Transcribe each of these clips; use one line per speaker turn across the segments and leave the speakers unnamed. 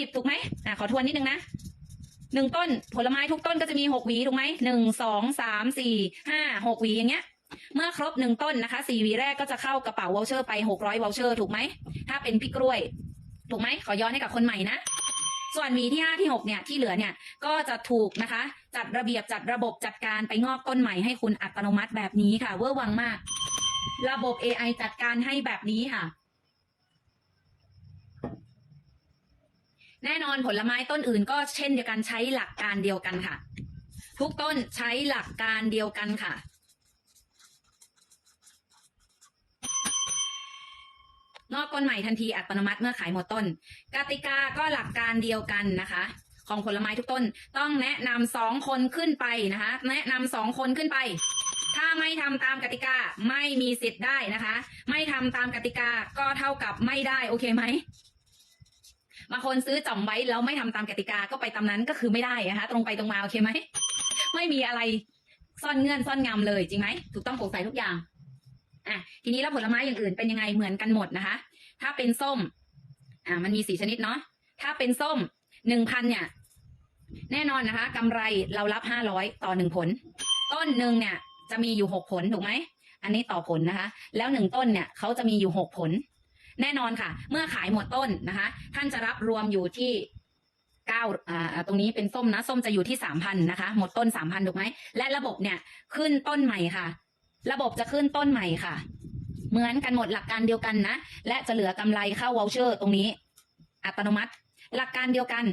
สิบถูกไหมอะขอทวนนิดนึงนะหนึ่งต้นผลไม้ทุกต้นก็จะมีหกหวีถูกไหมหนึ่งสองสามสี่ห้าหกหวีอย่างเงี้ย เมื่อครบหนึ่งต้นนะคะสี่หวีแรกก็จะเข้ากระเป๋าวอลเชอร์ไปหกร้อยวอลเชอร์ถูกไหมถ้าเป็นพี่กล้วย ถูกไหมขอย้อนให้กับคนใหม่นะส่วนหวีที่ห้าที่หกเนี่ยที่เหลือเนี่ยก็จะถูกนะคะ จัดระเบียบจัดระบบจัดการไปงอกต้นใหม่ให้คุณอัตโนมัติแบบนี้ค่ะ เวอร์วังมาก ระบบ AI จัดการให้แบบนี้ค่ะ แน่นอนผลไม้ต้นอื่นก็เช่นเดียวกันใช้หลักการเดียวกันค่ะ ทุกต้นใช้หลักการเดียวกันค่ะงอกต้นใหม่ทันทีอัตโนมัติเมื่อขายหมดต้น กติกาก็หลักการเดียวกันนะคะของผลไม้ทุกต้นต้องแนะนำสองคนขึ้นไปนะคะ แนะนำสองคนขึ้นไป ถ้าไม่ทำตามกติกาไม่มีสิทธิ์ได้นะคะ ไม่ทำตามกติกาก็เท่ากับไม่ได้โอเคไหม บางคนซื้อจอมไว้แล้วไม่ทำตามกติกาก็ไปตามนั้นก็คือไม่ได้นะคะ ตรงไปตรงมาโอเคไหมไม่มีอะไรซ่อนเงื่อนซ่อนงำเลยจริงไหมถูกต้องโปร่งใสทุกอย่างอะทีนี้แล้วผลไม้อย่างอื่นเป็นยังไงเหมือนกันหมดนะคะ ถ้าเป็นส้ม อ่ามันมีสี่ชนิดเนาะถ้าเป็นส้มหนึ่งพันเนี่ย แน่นอนนะคะกำไรเรารับห้าร้อยต่อหนึ่งผล ต้นหนึ่งเนี่ย จะมีอยู่หกผลถูกไหมอันนี้ต่อผลนะคะ แล้วหนึ่งต้นเนี่ยเขาจะมีอยู่หกผล แน่นอนค่ะ เมื่อขายหมดต้นนะคะ ท่านจะรับรวมอยู่ที่เก้าอ่าตรงนี้เป็นส้มนะส้มจะอยู่ที่สามพันนะคะ หมดต้นสามพันถูกไหมและระบบเนี่ยขึ้นต้นใหม่ค่ะ ระบบจะขึ้นต้นใหม่ค่ะ เหมือนกันหมดหลักการเดียวกันนะ และจะเหลือกำไรเข้าวอลเชอร์ ตรงนี้ อัตโนมัติ หลักการเดียวกัน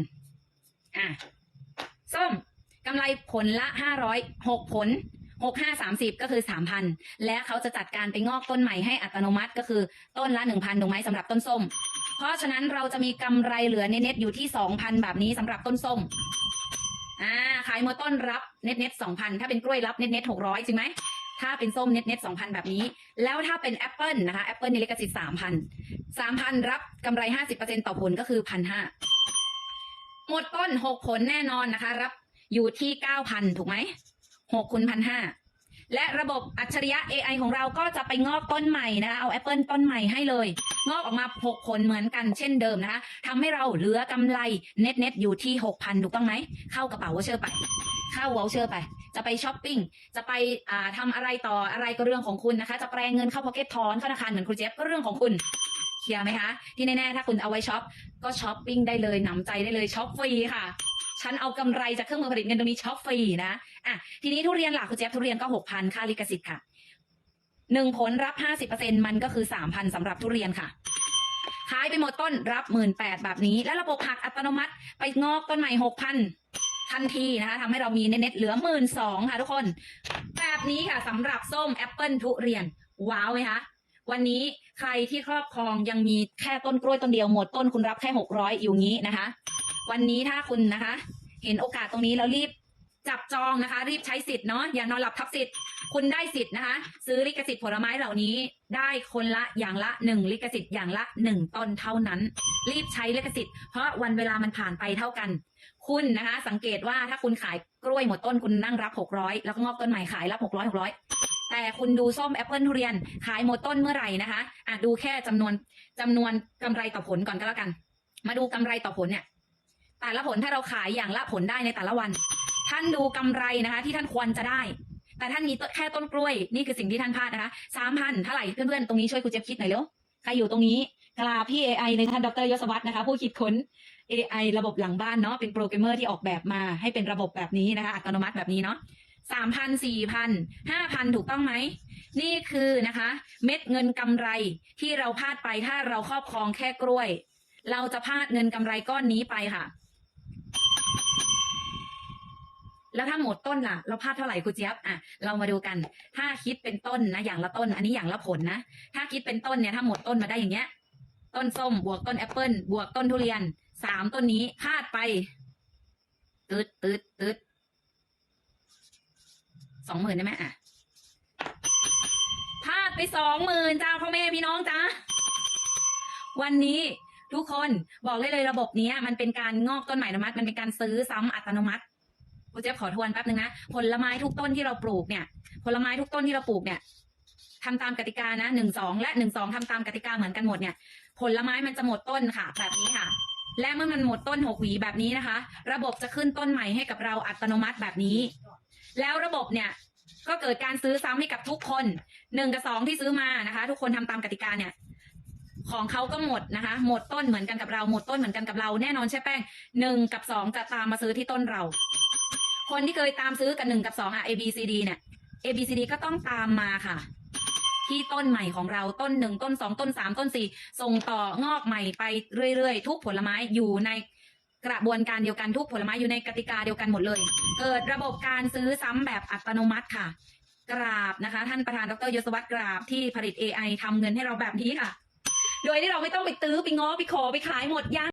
อะส้มกำไรผลละห้าร้อยหกผล หกห้าสามสิบก็คือสามพันและเขาจะจัดการไปงอกต้นใหม่ให้อัตโนมัติก็คือต้นละหนึ่งพันถูกไหมสำหรับต้นส้ม เพราะฉะนั้นเราจะมีกำไรเหลือเน็ตอยู่ที่สองพันแบบนี้สำหรับต้นส้มอ่าขายหมดต้นรับเน็ตเน็ตสองพันถ้าเป็นกล้วยรับเน็ตเน็ตหกร้อยจริงไหมถ้าเป็นส้มเน็ตเน็ตสองพันแบบนี้ แล้วถ้าเป็นแอปเปิลนะคะแอปเปิลในลิขสิทธิ์สามพันสามพันรับกำไรห้าสิบเปอร์เซ็นต่อผลก็คือพันห้าหมดต้นหกผลแน่นอนนะคะ รับอยู่ที่เก้าพันถูกไหม หกคูณพันห้าและระบบอัจฉริยะ AI ของเราก็จะไปงอกต้นใหม่นะคะเอาแอปเปิลต้นใหม่ให้เลย งอกออกมาหกผลเหมือนกันเช่นเดิมนะคะทำให้เราเหลือกำไรเน็ตเน็ตอยู่ที่หกพันถูกต้องไหม เข้ากระเป๋าวอเชอร์ไป เข้าวอเชอร์ไป จะไปช้อปปิ้ง จะไปทำอะไรต่ออะไรก็เรื่องของคุณนะคะ จะแปลงเงินเข้าพ็อกเก็ตทอนเข้าธนาคารเหมือนครูเจฟก็เรื่องของคุณเคลียร์ไหมคะ ที่แน่ๆถ้าคุณเอาไว้ช็อปก็ช้อปปิ้งได้เลยหนำใจได้เลยช็อปฟรีค่ะ ฉันเอากำไรจากเครื่องมือผลิตเงินตรงนี้ช็อปฟรีนะอะทีนี้ทุเรียนหลักคุณเจฟทุเรียนก็หกพันค่าลิขสิทธิ์ค่ะหนึ่งผลรับห้าสิบเปอร์เซ็นมันก็คือสามพันสำหรับทุเรียนค่ะขายไปหมดต้นรับหมื่นแปดแบบนี้ และระบบหักอัตโนมัติไปงอกต้นใหม่หกพันทันทีนะคะทำให้เรามีเน็ตเหลือหมื่นสองค่ะทุกคน แบบนี้ค่ะสำหรับส้มแอปเปิลทุเรียน ว้าวไหมคะวันนี้ใครที่ครอบครองยังมีแค่ต้นกล้วยต้นเดียวหมดต้นคุณรับแค่หกร้อยอยู่งี้นะคะ วันนี้ถ้าคุณนะคะ เห็นโอกาสตรงนี้แล้วรีบจับจองนะคะ รีบใช้สิทธิ์เนาะอย่านอนหลับทับสิทธิ์คุณได้สิทธิ์นะคะ ซื้อลิขสิทธิ์ผลไม้เหล่านี้ ได้คนละอย่างละหนึ่งลิขสิทธิ์อย่างละหนึ่งต้นเท่านั้น รีบใช้ลิขสิทธิ์เพราะวันเวลามันผ่านไปเท่ากัน คุณนะคะ สังเกตว่าถ้าคุณขายกล้วยหมดต้นคุณนั่งรับหกร้อยแล้วก็งอกต้นใหม่ขายรับหกร้อยหกร้อยแต่คุณดูส้มแอปเปิลทุเรียนขายหมดต้นเมื่อไหร่นะคะอะดูแค่จำนวนจำนวนกำไรต่อผลก่อนก็แล้วกัน มาดูกำไรต่อผลเนี่ย แต่ละผลถ้าเราขายอย่างละผลได้ในแต่ละวัน ท่านดูกำไรนะคะ ที่ท่านควรจะได้ แต่ท่านมีแค่ต้นกล้วยนี่คือสิ่งที่ท่านพลาดนะคะสามพันเท่าไหร่เพื่อนๆตรงนี้ช่วยครูเจี๊ยบคิดหน่อยเร็วใครอยู่ตรงนี้กราพี่ AI ในท่านดรยศวัฒน์นะคะ ผู้คิดค้น AI ระบบหลังบ้านเนาะเป็นโปรแกรมเมอร์ที่ออกแบบมาให้เป็นระบบแบบนี้นะคะ อัตโนมัติแบบนี้เนาะสามพันสี่พันห้าพันถูกต้องไหม นี่คือนะคะ เม็ดเงินกำไรที่เราพลาดไปถ้าเราครอบครองแค่กล้วย เราจะพลาดเงินกำไรก้อนนี้ไปค่ะ แล้วถ้าหมดต้นล่ะ เราพลาดเท่าไหร่ครูเจี๊ยบอะเรามาดูกัน ถ้าคิดเป็นต้นนะอย่างละต้น อันนี้อย่างละผลนะ ถ้าคิดเป็นต้นเนี่ยถ้าหมดต้นมาได้อย่างเงี้ย ต้นส้มบวกต้นแอปเปิลบวกต้นทุเรียนสามต้นนี้พลาดไปตืดตืดตืดสองหมื่นได้ไหมอะพลาดไปสองหมื่นจ้าพ่อแม่พี่น้องจ้าวันนี้ทุกคนบอกได้เลยระบบเนี้ยมันเป็นการงอกต้นใหม่อัตโนมัติ มันเป็นการซื้อซ้ำอัตโนมัติ เจ๊ยบขอทวนแป๊บนึงนะผลไม้ทุกต้นที่เราปลูกเนี่ย ผลไม้ทุกต้นที่เราปลูกเนี่ยทำตามกติกานะหนึ่งสองและหนึ่งสองทำตามกติกาเหมือนกันหมดเนี่ย ผลไม้มันจะหมดต้นค่ะ แบบนี้ค่ะ และเมื่อมันหมดต้นหกหวีแบบนี้นะคะ ระบบจะขึ้นต้นใหม่ให้กับเราอัตโนมัติแบบนี้ แล้วระบบเนี่ยก็เกิดการซื้อซ้ำให้กับทุกคนหนึ่งกับสองที่ซื้อมานะคะ ทุกคนทำตามกติกาเนี่ย ของเขาก็หมดนะคะ หมดต้นเหมือนกันกับเรา หมดต้นเหมือนกันกับเราแน่นอนใช่แป้งหนึ่งกับสองจะตามมาซื้อที่ต้นเรา คนที่เคยตามซื้อกับหนึ่งกับสองอะ A B C D เนี่ย A B C D ก็ต้องตามมาค่ะ ที่ต้นใหม่ของเราต้นหนึ่งต้นสองต้นสามต้นสี่ส่งต่องอกใหม่ไปเรื่อยๆ ทุกผลไม้อยู่ในกระบวนการเดียวกันทุกผลไม้อยู่ในกติกาเดียวกันหมดเลย เกิดระบบการซื้อซ้ำแบบอัตโนมัติค่ะ กราบนะคะ ท่านประธานดรยศวัตรกราบที่ผลิต AI ทำเงินให้เราแบบนี้ค่ะ โดยที่เราไม่ต้องไปตื้อไปง้อไปขอไปขายหมดยัง